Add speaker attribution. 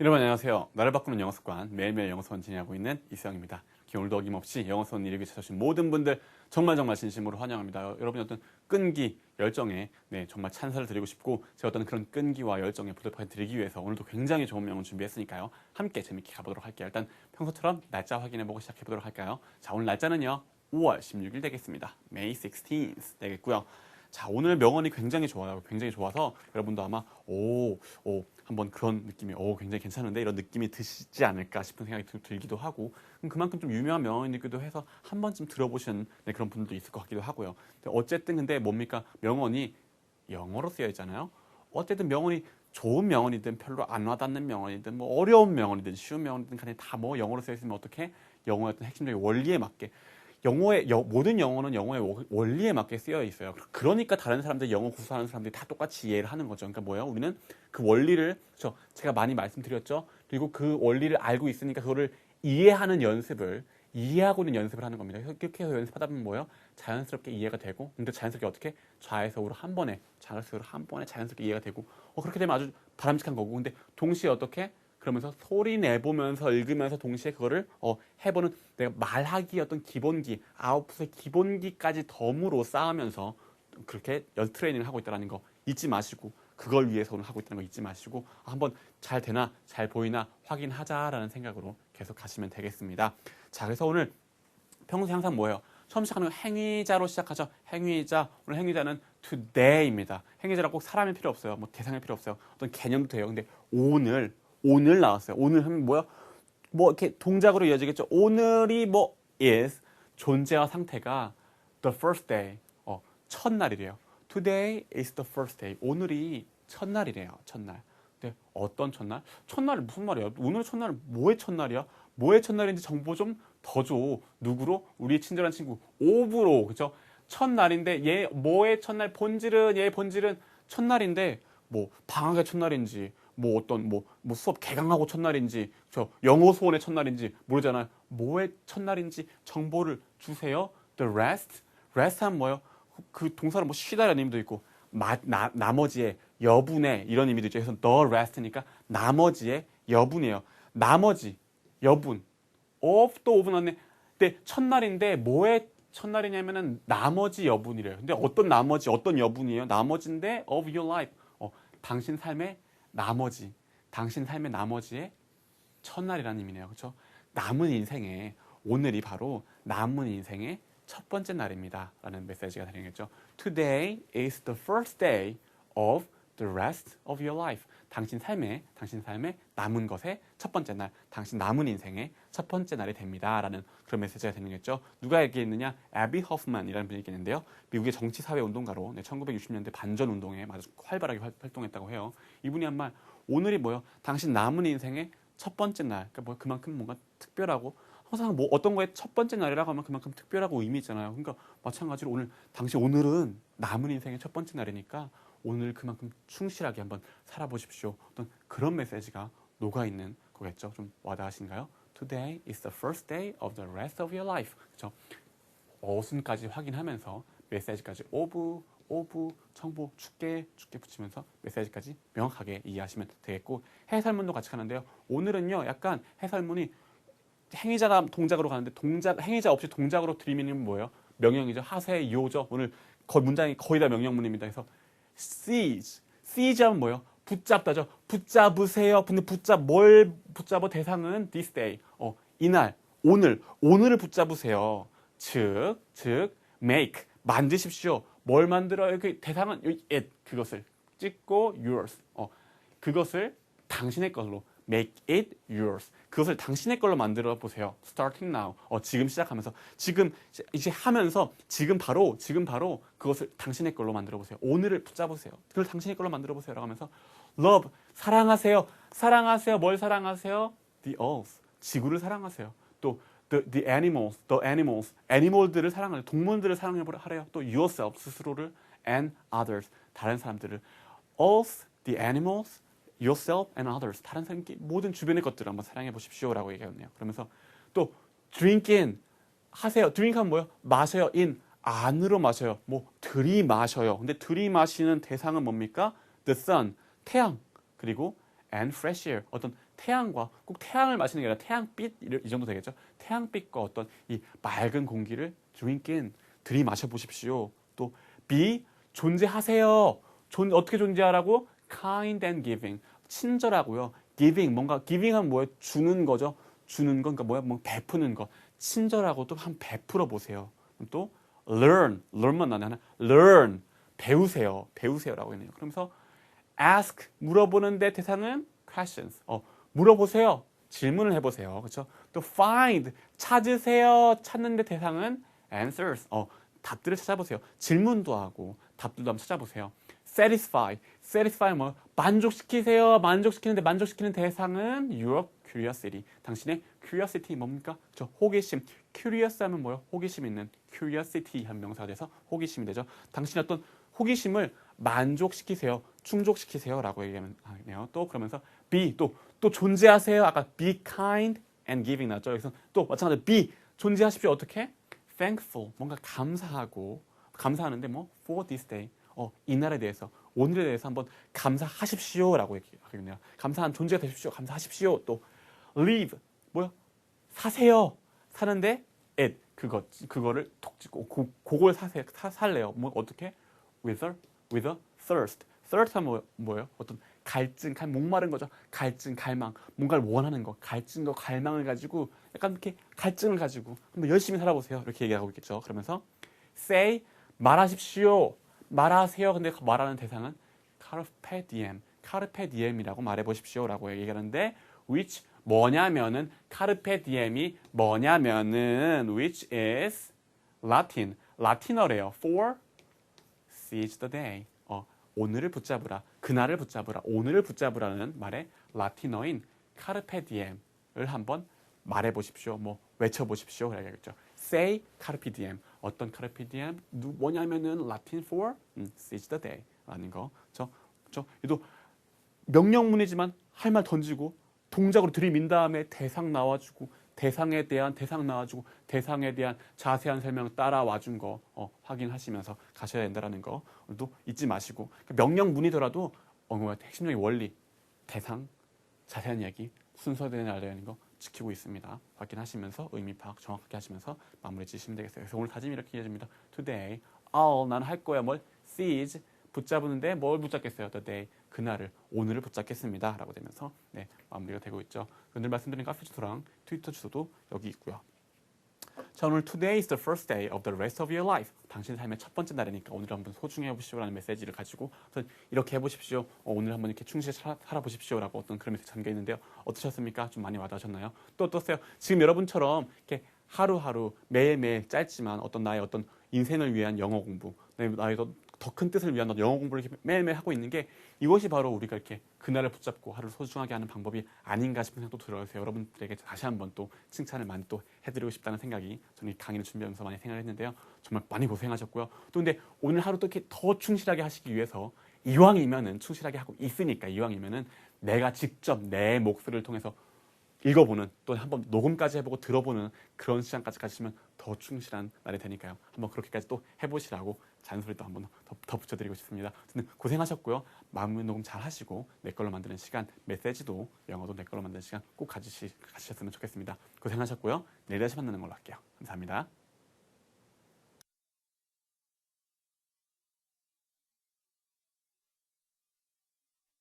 Speaker 1: 여러분 안녕하세요. 나를 바꾸는 영어 습관 매일매일 영어 수업 진행하고 있는 이수영입니다. 오늘도 어김없이 영어 수업 이르게 찾아주신 모든 분들 정말 정말 진심으로 환영합니다. 여러분의 어떤 끈기, 열정에 네, 정말 찬사를 드리고 싶고 제가 어떤 그런 끈기와 열정에 보답해 드리기 위해서 오늘도 굉장히 좋은 명언 준비했으니까요. 함께 재밌게 가보도록 할게요. 일단 평소처럼 날짜 확인해보고 시작해보도록 할까요? 자 오늘 날짜는요. 5월 16일 되겠습니다. May 16th 되겠고요. 자, 오늘 명언이 굉장히 좋아요. 굉장히 좋아서 여러분도 아마 오, 오, 한번 그런 느낌이 오, 굉장히 괜찮은데 이런 느낌이 드시지 않을까 싶은 생각이 들, 들기도 하고 음, 그만큼 좀 유명한 명언이기도 해서 한 번쯤 들어보신 네, 그런 분들도 있을 것 같기도 하고요. 어쨌든 근데 뭡니까? 명언이 영어로 쓰여 있잖아요. 어쨌든 명언이 좋은 명언이든 별로 안 와닿는 명언이든 뭐 어려운 명언이든 쉬운 명언이든 간에 다 뭐 영어로 쓰여 있으면 어떻게 영어의 어떤 핵심적인 원리에 맞게 영어의 여- 모든 영어는 영어의 워- 원리에 맞게 쓰여 있어요. 그러니까 다른 사람들 영어 구사하는 사람들이 다 똑같이 이해를 하는 거죠. 그러니까 뭐예요? 우리는 그 원리를 저 제가 많이 말씀드렸죠. 그리고 그 원리를 알고 있으니까 그거를 이해하는 연습을 이해하고 있는 연습을 하는 겁니다. 그렇게 해서 연습하다 보면 뭐예요? 자연스럽게 이해가 되고, 근데 자연스럽게 어떻게 좌에서 우로 한 번에, 좌에서 우로 한 번에 자연스럽게 이해가 되고, 어, 그렇게 되면 아주 바람직한 거고, 근데 동시에 어떻게 그러면서 소리 내보면서 읽으면서 동시에 그거를 어, 해보는 내가 말하기 어떤 기본기, 아웃풋의 기본기까지 덤으로 쌓으면서 그렇게 연 트레이닝을 하고 있다는 거 잊지 마시고 그걸 위해서 오늘 하고 있다는 거 잊지 마시고 아, 한번 잘 되나 잘 보이나 확인하자라는 생각으로 계속 가시면 되겠습니다. 자, 그래서 오늘 평소에 항상 뭐예요? 처음 시작하는 건 행위자로 시작하죠. 행위자. 오늘 행위자는 today입니다. 행위자라 꼭 사람이 필요 없어요. 뭐 대상이 필요 없어요. 어떤 개념도 돼요. 근데 오늘, 오늘 나왔어요. 오늘 하면 뭐야? 뭐 이렇게 동작으로 이어지겠죠. 오늘이 뭐 is 존재와 상태가 the first day. 어, 첫날이래요. Today is the first day. 오늘이 첫날이래요. 첫날. 근데 어떤 첫날? 첫날이 무슨 말이야? 오늘 첫날은 뭐의 첫날이야? 뭐의 첫날인지 정보 좀 더 줘. 누구로? 우리 친절한 친구 오브로. 그죠? 첫날인데 얘 뭐의 첫날? 본질은 얘의 본질은 첫날인데 뭐 방학의 첫날인지 뭐 어떤 뭐, 뭐 수업 개강하고 첫날인지 저 영어 수원의 첫날인지 모르잖아요. 뭐의 첫날인지 정보를 주세요. The rest, rest 하면 뭐요? 그 동사는 뭐 쉬다라는 의미도 있고 마, 나, 나머지의 여분의 이런 의미도 있죠. 그래서 the rest니까 나머지의 여분이에요. 나머지 여분 of 또 of 나왔네. 근데 첫날인데 뭐의 첫날이냐면은 나머지 여분이래요. 근데 어떤 나머지 어떤 여분이에요? 나머지인데 of your life. 어, 당신 삶의 나머지, 당신 삶의 나머지의 첫날이라는 의미네요. 그렇죠? 남은 인생에 오늘이 바로 남은 인생의 첫 번째 날입니다. 라는 메시지가 되겠죠. Today is the first day of the rest of your life. 당신 삶의 당신 삶의 남은 것의 첫 번째 날, 당신 남은 인생의 첫 번째 날이 됩니다. 라는 그런 메시지가 되겠죠. 누가 얘기했느냐? 애비 허프만이라는 분이 얘기했는데요. 미국의 정치 사회 운동가로 네, 1960년대 반전 운동에 아주 활발하게 활- 활동했다고 해요. 이분이 한 말 오늘이 뭐요? 당신 남은 인생의 첫 번째 날. 그러니까 뭐 그만큼 뭔가 특별하고 항상 뭐 어떤 거의 첫 번째 날이라고 하면 그만큼 특별하고 의미 있잖아요. 그러니까 마찬가지로 오늘 당신 오늘은 남은 인생의 첫 번째 날이니까 오늘 그만큼 충실하게 한번 살아보십시오. 어떤 그런 메시지가 녹아 있는 거겠죠. 좀 와닿으신가요? Today is the first day of the rest of your life. 그렇죠? 어순까지 확인하면서 메시지까지 오브 오브 청보 죽게 죽게 붙이면서 메시지까지 명확하게 이해하시면 되겠고 해설문도 같이 가는데요. 오늘은요 약간 해설문이 행위자가 동작으로 가는데 동작 행위자 없이 동작으로 들이미는 뭐예요? 명령이죠. 하세 요죠. 오늘 거의 문장이 거의 다 명령문입니다. 그래서 seize seize 하면 뭐예요? 붙잡다죠. 붙잡으세요. 근데 붙잡 뭘 붙잡어 대상은 this day. 어, 이날 오늘 오늘을 붙잡으세요. 즉, 즉 make 만드십시오. 뭘 만들어요? 그 대상은 요- it 그것을 찍고 yours. 어, 그것을 당신의 걸로 make it yours. 그것을 당신의 걸로 만들어 보세요. starting now. 어, 지금 시작하면서 지금 이제 하면서 지금 바로 지금 바로 그것을 당신의 걸로 만들어 보세요. 오늘을 붙잡으세요. 그걸 당신의 걸로 만들어 보세요라고 하면서 love 사랑하세요. 사랑하세요. 뭘 사랑하세요? the earth. 지구를 사랑하세요. 또 the, the animals, the animals, 애니멀들을 사랑하세요. 동물들을 사랑하래요. 또 yourself 스스로를 and others 다른 사람들을 earth, the animals, yourself and others 다른 사람 모든 주변의 것들을 한번 사랑해 보십시오 라고 얘기했네요. 그러면서 또 drink in 하세요. drink 하면 뭐요? 마셔요. in 안으로 마셔요. 뭐 들이마셔요. 근데 들이마시는 대상은 뭡니까? the sun 태양 그리고 and fresh air. 어떤 태양과 꼭 태양을 마시는 게 아니라 태양빛 이- 이 정도 되겠죠. 태양빛과 어떤 이 맑은 공기를 in 들이마셔 보십시오. 또 be 존재하세요. 존 어떻게 존재하라고? kind and giving. 친절하고요. giving 뭔가 giving은 뭐예요? 주는 거죠. 주는 건 그러니까 뭐야? 뭐 베푸는 거. 친절하고 또 한 베풀어 보세요. 또 learn, learn만 나네 하나. learn 배우세요. 배우세요라고 했네요. 그러면서 ask 물어보는데 대상은 questions. 어, 물어보세요. 질문을 해보세요. 그렇죠? 또 find 찾으세요. 찾는데 대상은 answers. 어, 답들을 찾아보세요. 질문도 하고 답들도 한번 찾아보세요. satisfy. satisfy 뭐 만족시키세요. 만족시키는데 만족시키는 대상은 your curiosity. 당신의 curiosity 뭡니까? 저 호기심. curious 하면 뭐요? 호기심 있는 curiosity 한 명사가 돼서 호기심이 되죠. 당신의 어떤 호기심을 만족시키세요. 충족시키세요 라고 얘기하네요. 또 그러면서 be 또 또 존재하세요. 아까 be kind and giving 나왔죠. 여기서 또 마찬가지로 be 존재하십시오. 어떻게? thankful 뭔가 감사하고 감사하는데 뭐 for this day 어 이 날에 대해서 오늘에 대해서 한번 감사하십시오 라고 얘기하겠네요. 감사한 존재가 되십시오. 감사하십시오. 또 live 뭐야? 사세요. 사는데 it 그거 그거를 톡 찍고 고, 그걸 사세 사, 살래요. 뭐 어떻게? with a with a thirst. thirst 하면 뭐, 뭐예요? 어떤 갈증, 갈 목마른 거죠. 갈증, 갈망, 뭔가를 원하는 거, 갈증과 갈망을 가지고 약간 이렇게 갈증을 가지고 한번 열심히 살아보세요. 이렇게 얘기하고 있겠죠. 그러면서 say 말하십시오, 말하세요. 근데 그 말하는 대상은 carpe diem, carpe diem이라고 말해보십시오라고 얘기하는데 which 뭐냐면은 carpe diem이 뭐냐면은 which is Latin, 라틴어래요. for seize the day. 어, 오늘을 붙잡으라. 그날을 붙잡으라. 오늘을 붙잡으라는 말의 라틴어인 carpe diem을 한번 말해 보십시오. 뭐 외쳐 보십시오. 그래야겠죠. say carpe diem. 어떤 carpe diem? 누 뭐냐면은 라틴 for 음, seize the day라는 거. 저, 저, 얘도 명령문이지만 할 말 던지고 동작으로 들이민 다음에 대상 나와주고 대상에 대한 대상 나와주고 대상에 대한 자세한 설명 따라와 준거 어, 확인하시면서 가셔야 된다라는 거 오늘도 잊지 마시고 그러니까 명령문이더라도 어, 핵심적인 원리 대상 자세한 이야기 순서대로 하는 거 지키고 있습니다. 확인하시면서 의미 파악 정확하게 하시면서 마무리 지시면 되겠어요. 그래서 오늘 다짐 이렇게 이어집니다. Today, all 나는 할 거야 뭘 seize 붙잡는데 뭘 붙잡겠어요? The day 그날을 오늘을 붙잡겠습니다. 라고 되면서 네, 마무리가 되고 있죠. 오늘 말씀드린 카페 주소랑 트위터 주소도 여기 있고요. 자 오늘 today is the first day of the rest of your life. 당신 삶의 첫 번째 날이니까 오늘 한번 소중히 해보십시오라는 메시지를 가지고 이렇게 해보십시오. 어, 오늘 한번 이렇게 충실히 살아, 살아보십시오라고 어떤 그런 메시지 담겨 있는데요. 어떠셨습니까? 좀 많이 와닿으셨나요? 또 어떠세요? 지금 여러분처럼 이렇게 하루하루 매일매일 짧지만 어떤 나의 어떤 인생을 위한 영어 공부, 내- 나의 더 큰 뜻을 위한 영어 공부를 매일매일 하고 있는 게 이것이 바로 우리가 이렇게 그날을 붙잡고 하루를 소중하게 하는 방법이 아닌가 싶은 생각도 들어요. 여러분들에게 다시 한번 또 칭찬을 많이 또 해드리고 싶다는 생각이 저는 이 강의를 준비하면서 많이 생각했는데요. 정말 많이 고생하셨고요. 또 근데 오늘 하루 또 이렇게 더 충실하게 하시기 위해서 이왕이면은 충실하게 하고 있으니까 이왕이면은 내가 직접 내 목소리를 통해서 읽어보는 또 한번 녹음까지 해보고 들어보는 그런 시간까지 가시면 더 충실한 날이 되니까요. 한번 그렇게까지 또 해보시라고 잔소리도 한번 더, 더 붙여드리고 싶습니다. 고생하셨고요. 마무리 녹음 잘 하시고 내 걸로 만드는 시간, 메시지도 영어도 내 걸로 만드는 시간 꼭 가지시, 가지셨으면 좋겠습니다. 고생하셨고요. 내일 다시 만나는 걸로 할게요. 감사합니다.